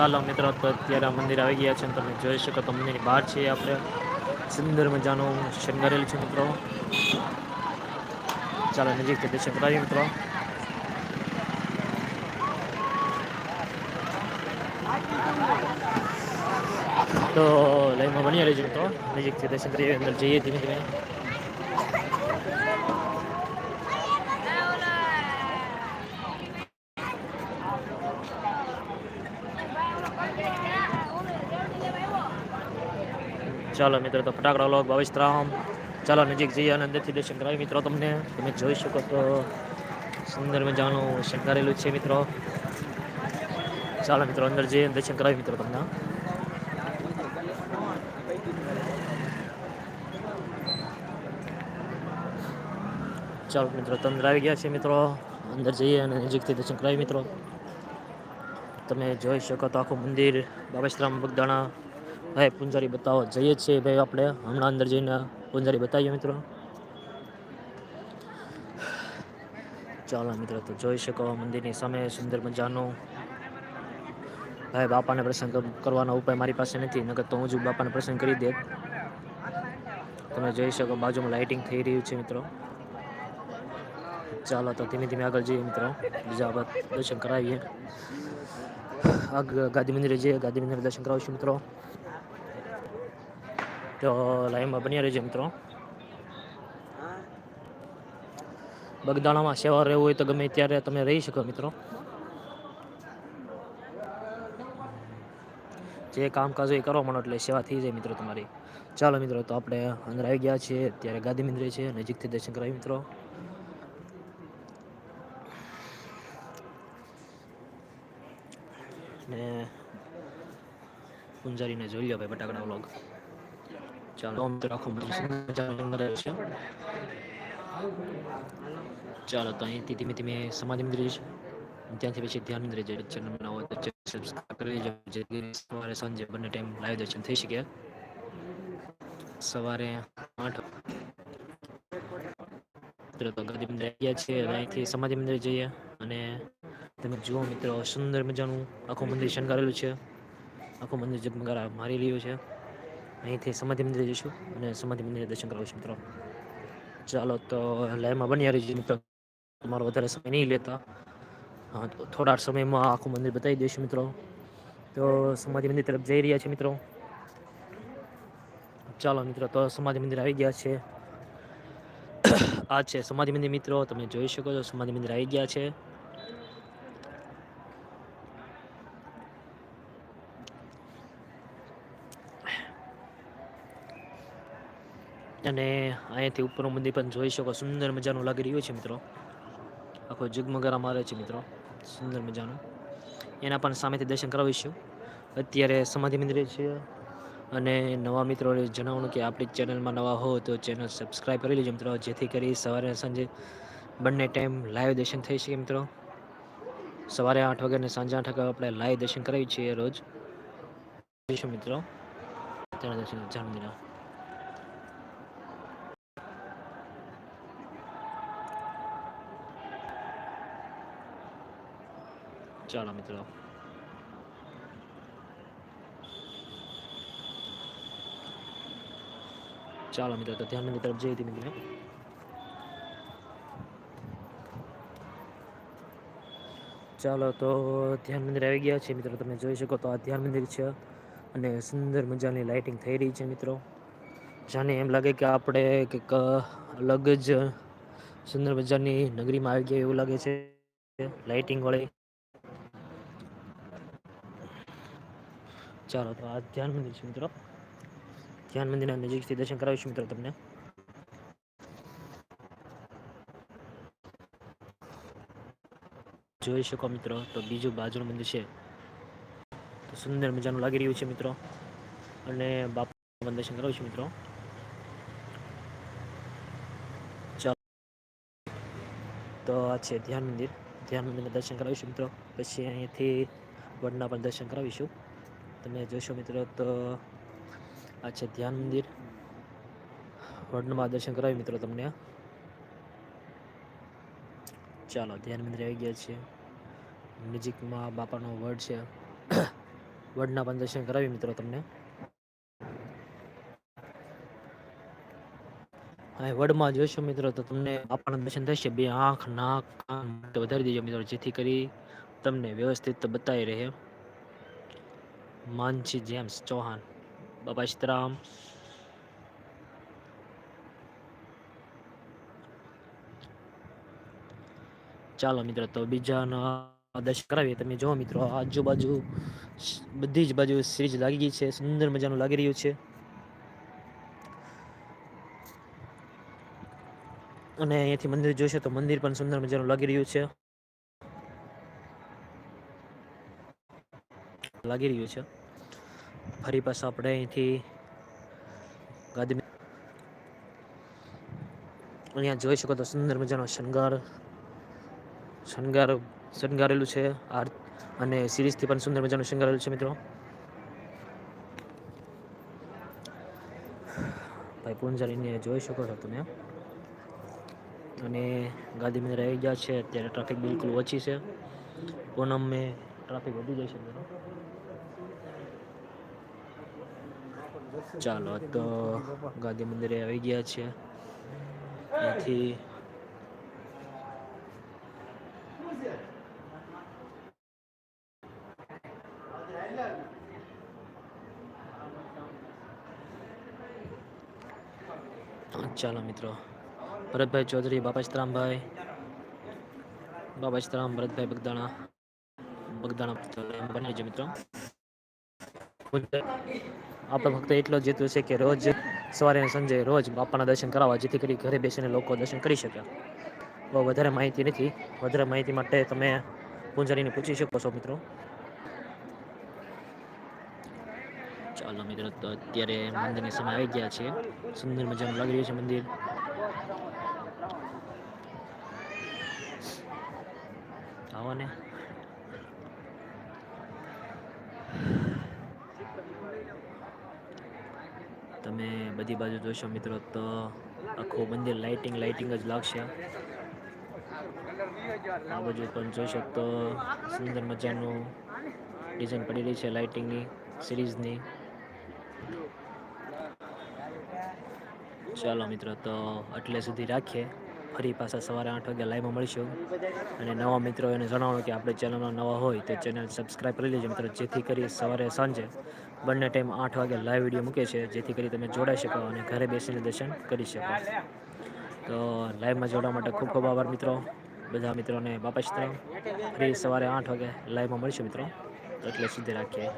ચાલો મિત્રો, તો અત્યારે આ મંદિર આવી ગયા છે તમે જોઈ શકો તો મંદિરની બહાર છે આપણે. સુંદર મજાનું શણગારેલું છે મિત્રો. ચાલો નજીકથી દર્શન કરાવીએ મિત્રો. તો લાઈનમાં બની રહેજો મિત્રો. નજીકથી દર્શન કરીએ અંદર જઈએ ધીમે ધીમે. ચાલો મિત્રો, તો ફટાકડા લોક ભાવેશ ચાલો નજીક જઈએ અને અંદરથી દર્શન કરાવી મિત્રો, તમને તમે જોઈ શકો તો સુંદર મજાનું શણગારેલું છે, મિત્રો. ચાલો મિત્રો, અંદર જઈએ દર્શન કરાવી મિત્રો, તમને ચાલો મિત્રો તંદર આવી ગયા છે, મિત્રો. અંદર જઈએ અને નજીકથી દર્શન કરાવી મિત્રો. તમે જોઈ શકો તો આખું મંદિર બાબેશ્રામ બગદાણા ભાઈ પૂંજારી બતાવો, જઈએ છીએ ભાઈ આપણે. હમણાં અંદર જઈને પૂંજારી બતાવીએ મિત્રો. ચાલો મિત્રો, તો જોઈ શકો મંદિરની સામે સુંદર મજાનું. ભાઈ બાપાને પ્રસંગ કરવાનો ઉપાય મારી પાસે નથી, નકર તો હું જ બાપાને પ્રસંગ કરી દે. તમે જોઈ શકો બાજુમાં લાઇટિંગ થઈ રહ્યું છે મિત્રો. ચાલો તો ધીમે ધીમે આગળ જઈએ મિત્રો. બીજા બાદ દર્શન કરાવીએ. આગળ ગાંધી મંદિરે જઈએ ગાંધી મંદિરે દર્શન કરાવીશું મિત્રો. તો લાઈનમાં બન્યા રહેજો મિત્રો. બગદાણામાં સેવા રહેવું હોય તો ગમે ત્યારે તમે રહી શકો મિત્રો. જે કામકાજ એ કરવા માંડો એટલે સેવા થઈ જાય મિત્રો તમારી. ચાલો મિત્રો, તો આપણે અંદર આવી ગયા છીએ. ત્યારે ગાંધી મંદિરે છે, નજીકથી દર્શન કરાવી મિત્રો. ને પૂંજારીને જોઈ લો ભાઈ બટાકડા વ્લોગ ચાલો મિત્રો આખું છે ચાલો તો અહીંથી ધીમે ધીમે સમાધિ મંદિર છે ત્યાંથી પછી ધ્યાન મંદિર જે ચેનલ બનાવો તો સબસ્ક્રાઈબ કરી લેજો જેથી સવારે સાંજે બંને ટાઈમ લાઈવ દર્શન થઈ શકે સવારે આઠ મિત્રો તો ગાંધી મંદિર આવી ગયા છે અહીંથી સમાધિ મંદિર જઈએ અને તમે જુઓ મિત્રો સુંદર મજાનું આખું મંદિર શણગારેલું છે આખું મંદિર જગમગારા મારી રહ્યું છે અહીંથી સમાધિ મંદિરે જઈશું અને સમાધિ મંદિરે દર્શન કરાવીશું મિત્રો. ચાલો તો લાઈવમાં બન્યા રહીશું મિત્રો. તમારો વધારે સમય નહીં લેતા. થોડા સમયમાં આખું મંદિર બતાવી દઈશું મિત્રો. તો સમાધિ મંદિર તરફ જઈ રહ્યા છે મિત્રો. ચાલો મિત્રો, તો સમાધિ મંદિર આવી ગયા છે. આ છે સમાધિ મંદિર મિત્રો. તમે જોઈ શકો છો, સમાધિ મંદિર આવી ગયા છે. અને અહીંયાથી ઉપરનું મંદિર પણ જોઈ શકો. સુંદર મજાનું લાગી રહ્યું છે મિત્રો. આખો જગમગારા મારે છે મિત્રો. સુંદર મજાનું. એના પણ સામેથી દર્શન કરાવીશું. અત્યારે સમાધિ મંદિરે છે. અને નવા મિત્રોને જણાવવાનું કે આપણી ચેનલમાં નવા હો તો ચેનલ સબસ્ક્રાઈબ કરી લેજો મિત્રો. જેથી કરી સવારે સાંજે બંને ટાઈમ લાઈવ દર્શન થઈ શકે મિત્રો. સવારે આઠ વાગે અને સાંજે આઠ વાગે આપણે લાઈવ દર્શન કરાવીએ છીએ રોજ. મિત્રો. ત્યાં દર્શન જામનગર ચાલો મિત્રો ચાલો મિત્રો તો ધ્યાન મંદિર તરફ ધીમે ધીમે ચાલો તો ધ્યાન મંદિર આવી ગયા છે મિત્રો, તમે જોઈ શકો તો આ ધ્યાન મંદિર છે અને સુંદર મજાની લાઇટિંગ થઈ રહી છે મિત્રો. જાણે એમ લાગે કે આપણે કંઈક અલગ જ સુંદર મજાની નગરીમાં આવી ગયા એવું લાગે છે. લાઇટિંગ વાળી ચાલો તો આ ધ્યાન મંદિર છે મિત્રો. ધ્યાન મંદિરના નજીકથી દર્શન કરાવીશું મિત્રો તમને. જોઈ શકો મિત્રો, તો બીજું બાજુનું મંદિર છે. તો સુંદર મજાનું લાગી રહ્યું છે મિત્રો. અને બાપા દર્શન કરાવીશું મિત્રો. ચાલો. તો આ છે ધ્યાન મંદિર. ધ્યાન મંદિરના દર્શન કરાવીશું મિત્રો. પછી અહીંયાથી વડના પણ દર્શન કરાવીશું. તમે જોશો મિત્રો તો આ છે ધ્યાન મંદિર. વડનમાં દર્શન કરાવી મિત્રો તમને. ચાલો, ધ્યાન મંદિર આવી ગયા છે નજીકમાં બાપાનો વડ છે. વડના પણ દર્શન કરાવી મિત્રો તમને. હા વડમાં જોશો મિત્રો તો તમને બાપાના દર્શન થશે. બે આંખ, નાક, કાન વધારી દેજો મિત્રો, જેથી કરી તમને વ્યવસ્થિત બતાવી રહે. માનસી જેમ્સ ચૌહાણ બાબા સીતરામ ચાલો મિત્રો, તો બીજાના દર્શન કરાવીએ. તમે જુઓ મિત્રો, આજુબાજુ બધી જ બાજુ સિરીજ લાગી ગઈ છે. સુંદર મજાનું લાગી રહ્યું છે. અને અહીંયાથી મંદિર જોઈશે તો મંદિર પણ સુંદર મજાનું લાગી રહ્યું છે. લાગી રહ્યું છે. ફરી પાછા આપણે અહીંથી ગાદી અહીંયા જોઈ શકો તો સુંદર મજાનો શણગાર શણગાર શણગારેલું છે. આ અને સિરીઝથી પણ સુંદર મજાનું શણગારેલું છે મિત્રો. ભાઈ પૂંજારીને જોઈ શકો છો તમે. અને ગાંધી મંદિર આવી ગયા છે. અત્યારે ટ્રાફિક બિલકુલ ઓછી છે. પૂનમ મેં ટ્રાફિક વધી જાય છે મિત્રો. ચાલો, તો ગાંધી મંદિરે આવી ગયા છે. ત્યાંથી ચાલો મિત્રો, ભરતભાઈ ચૌધરી બાપાશ્રામભાઈ બાપાશ્રામ ભરતભાઈ બગદાણા બગદાણા બને છે મિત્રો. આપણે ફક્ત એટલો જ હેતુ છે કે રોજ સવારે અને સંજે રોજ બાપાના દર્શન કરાવવા, જેથી કરી ઘરે બેસીને લોકો દર્શન કરી શકે. બહુ વધારે માહિતી નથી. વધારે માહિતી માટે તમે પૂંજારીને પૂછી શકો છો, મિત્રો. ચાલો, મિત્રો, તો અત્યારે મંદિરની સમય આવી ગયા છે. સુંદર મજાનું લાગી રહ્યું છે મંદિર. આવો ને. તમે બધી બાજુ જોશો મિત્રો, તો આખું મંદિર લાઇટિંગ લાઇટિંગ જ લાગશે. આ બાજુ પણ જોઈ શકતો સુંદર મજાનું ડિઝાઇન પડી રહી છે લાઇટિંગની સિરીઝની ચાલો મિત્રો, તો એટલે સુધી રાખીએ. ફરી પાછા સવારે આઠ વાગે લાઈવમાં મળીશું. અને નવા મિત્રો, એને જણાવો કે આપણે ચેનલમાં નવા હોય તો ચેનલ સબસ્ક્રાઈબ કરી લેજો મિત્રો, જેથી કરી સવારે સાંજે બંને ટાઈમ આઠ વાગે લાઈવ વીડિયો મૂકે છે, જેથી કરી તમે જોડાઈ શકો અને ઘરે બેસીને દર્શન કરી શકો. તો લાઈવમાં જોડવા માટે ખૂબ ખૂબ આભાર મિત્રો. બધા મિત્રોને બાપા ફરી સવારે આઠ વાગે લાઈવમાં મળીશું મિત્રો. એટલે સુધી રાખીએ.